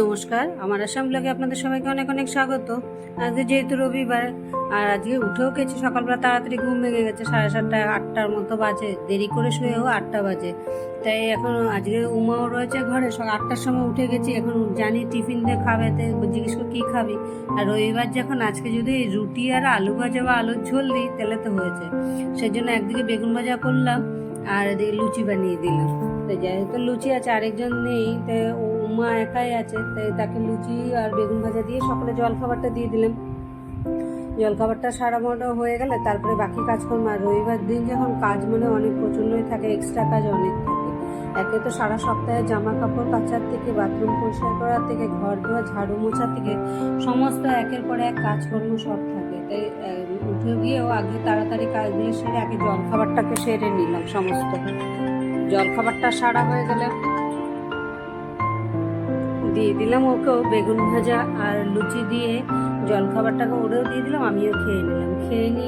নমস্কার। আমার আসাম ব্লগে আপনাদের সবাইকে অনেক অনেক স্বাগত। আজকে যেহেতু রবিবার, আর আজকে উঠেও গেছি, সকালবেলা তাড়াতাড়ি ঘুম ভেঙে গেছে, সাড়ে সাতটা, আটটার মতো বাজে। দেরি করে শুয়েও আটটা বাজে। তাই এখন আজকে উমাও রয়েছে ঘরে আটটার সময় উঠে গেছি। এখন জানি টিফিন দিয়ে খাবে জিজ্ঞেস করে কী খাবি। আর রবিবার যখন আজকে যদি রুটি আর আলু ভাজা বা আলুর ঝোল দিই, তাহলে তো হয়েছে। সেই জন্য একদিকে বেগুন ভাজা করলাম আর এদিকে লুচি বানিয়ে দিলাম তো যেহেতু লুচি আছে, আরেকজন নেই তাই ও উমা একাই আছে তাই তাকে লুচি আর বেগুন ভাজা দিয়ে সকালে জলখাবারটা দিয়ে দিলাম। জলখাবারটা সারা মোটা হয়ে গেলে তারপরে বাকি কাজকর্ম আর রবিবার দিন যখন কাজ মানে অনেক প্রচণ্ডই থাকে এক্সট্রা কাজ অনেক থাকে। একে তো সারা সপ্তাহে জামা কাপড় কাচার থেকে, বাথরুম পরিষ্কার করার থেকে ঘর ধোয়া ঝাড়ু মোছা থেকে, সমস্ত একের পর এক কাজকর্ম সব থাকে। তাই উঠে গিয়েও আগে তাড়াতাড়ি কাজগুলো সেরে আগে জলখাবারটাকে সেরে নিলাম সমস্ত। জলখাবারটা সারা হয়ে গেলে দিয়ে দিলাম ওকেও বেগুন ভাজা আর লুচি দিয়ে জলখাবারটাকে ওরেও দিয়ে দিলাম, আমিও খেয়ে নিলাম। খেয়ে নিয়ে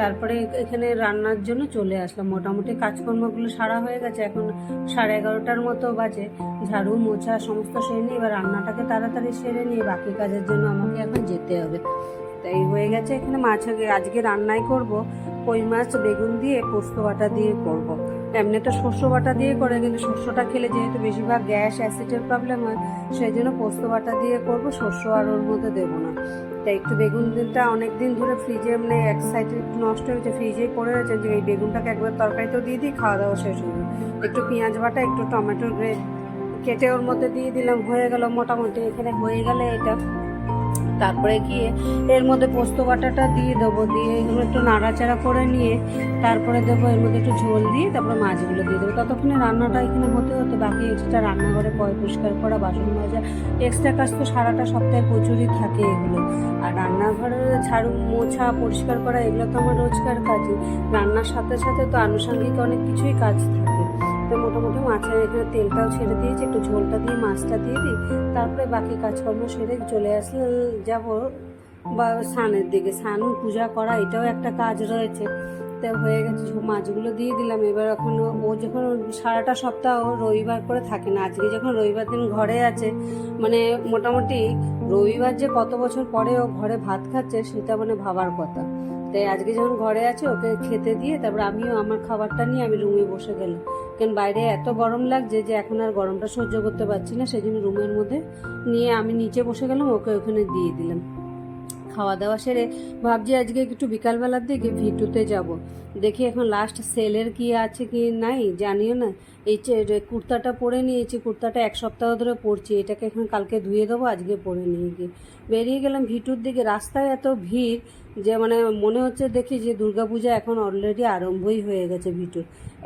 তারপরে এখানে রান্নার জন্য চলে আসলাম। মোটামুটি কাজকর্মগুলো সারা হয়ে গেছে, এখন সাড়ে এগারোটার মতো বাজে। ঝাড়ু, মোছা, সমস্ত সেরে নিয়ে এবার রান্নাটাকে তাড়াতাড়ি সেরে নিয়ে বাকি কাজের জন্য আমাকে এখন যেতে হবে। তাই হয়ে গেছে এখানে মাছ আজকে রান্নাই করব, কই মাছ, বেগুন দিয়ে পোস্ত বাটা দিয়ে করব। এমনি তো শস্য বাটা দিয়ে করে, কিন্তু শস্যটা খেলে যেহেতু বেশিরভাগ গ্যাস, অ্যাসিডের প্রবলেম হয় সেই জন্য পোস্ত বাটা দিয়ে করব, শস্য আর ওর মধ্যে দেবো না তাই একটু বেগুনটা অনেক দিন ধরে ফ্রিজে মানে এক সাইডে একটু নষ্ট হয়েছে ফ্রিজেই পড়ে রয়েছে, যে এই বেগুনটাকে একবার তরকারিতেও দিয়ে দিই, খাওয়া দাওয়া শেষ যাবে। একটু পেঁয়াজ বাটা, একটু টমেটোর গ্রেড কেটে ওর মধ্যে দিয়ে দিলাম, হয়ে গেল মোটামুটি এখানে হয়ে গেলে এটা তারপরে গিয়ে এর মধ্যে পোস্ত বাটাটা দিয়ে দেবো, দিয়ে এগুলো একটু নাড়াচাড়া করে নিয়ে তারপরে দেবো এর মধ্যে একটু ঝোল দিয়ে তারপরে মাছগুলো দিয়ে দেবো। ততক্ষণে রান্নাটা এখানে হতে হতে বাকি এক্সট্রা রান্নাঘরে পয় পরিষ্কার করা, বাসন মাজা এক্সট্রা কাজ তো সারাটা সপ্তাহে প্রচুরই থাকে এগুলো। আর রান্নাঘরে ঝাড়ু, মোছা, পরিষ্কার করা এগুলো তো আমার রোজকার কাজই। রান্নার সাথে সাথে তো আনুষঙ্গিক অনেক কিছুই কাজ থাকে। তো মোটামুটি মাছের এখানে তেলটাও ছেড়ে দিয়েছি, একটু ঝোলটা দিয়ে, মাছটা দিয়ে দিই। তারপরে বাকি কাজকর্ম সেরে চলে আসলে যাব বা স্নানের দিকে, স্নান, পূজা করা, এটাও একটা কাজ রয়েছে। তা হয়ে গেছে মাছগুলো দিয়ে দিলাম। এবার এখন ও যখন সারাটা সপ্তাহ রবিবার করে থাকে না, আজকে যখন রবিবার দিন ঘরে আছে মানে মোটামুটি রবিবার যে কত বছর পরে ও ঘরে ভাত খাচ্ছে, সেটা মানে ভাবার কথা। তাই আজকে যখন ঘরে আছে, ওকে খেতে দিয়ে তারপর আমিও আমার খাবারটা নিয়ে আমি রুমে বসে গেলাম। কারণ বাইরে এত গরম লাগছে যে এখন আর গরমটা সহ্য করতে পারছি না সেই জন্য রুমের মধ্যে নিয়ে আমি নিচে বসে গেলাম, ওকে ওখানে দিয়ে দিলাম। খাওয়া দাওয়া সেরে ভাবছি আজকে একটু বিকালবেলার দিকে ভিটুতে যাব। দেখি এখন লাস্ট সেলের কি আছে কি নাই, জানিও না। এই কুর্তাটা পরে নিয়েছি, কুর্তাটা এক সপ্তাহ ধরে পরছি, এটাকে এখন কালকে ধুয়ে দেবো, আজকে পরে নিয়ে গিয়ে। বেরিয়ে গেলাম ভিটুর দিকে, রাস্তায় এত ভিড় যে মানে মনে হচ্ছে দেখি যে দুর্গাপূজা এখন অলরেডি আরম্ভই হয়ে গেছে ভিটুর।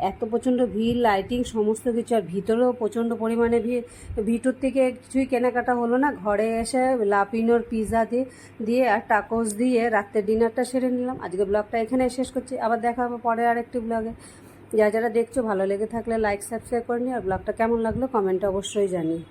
এত প্রচণ্ড ভিড় লাইটিং সমস্ত কিছু, আর ভিতরেও প্রচণ্ড পরিমাণে ভিড়। ভিটুর থেকে কিছুই কেনাকাটা হলো না, ঘরে এসে লাপিনোর পিৎজা দিয়ে দিয়ে আর টাকোস দিয়ে রাত্রের ডিনারটা সেরে নিলাম। আজকে ব্লগটা এখানে শেষ করছি, আবার দেখা হবে পরে আরেকটি ব্লগে যারা যারা দেখছ, ভালো লেগে থাকলে লাইক সাবস্ক্রাইব করে নিও। আর ব্লগটা কেমন লাগল, কমেন্টে অবশ্যই জানিয়ে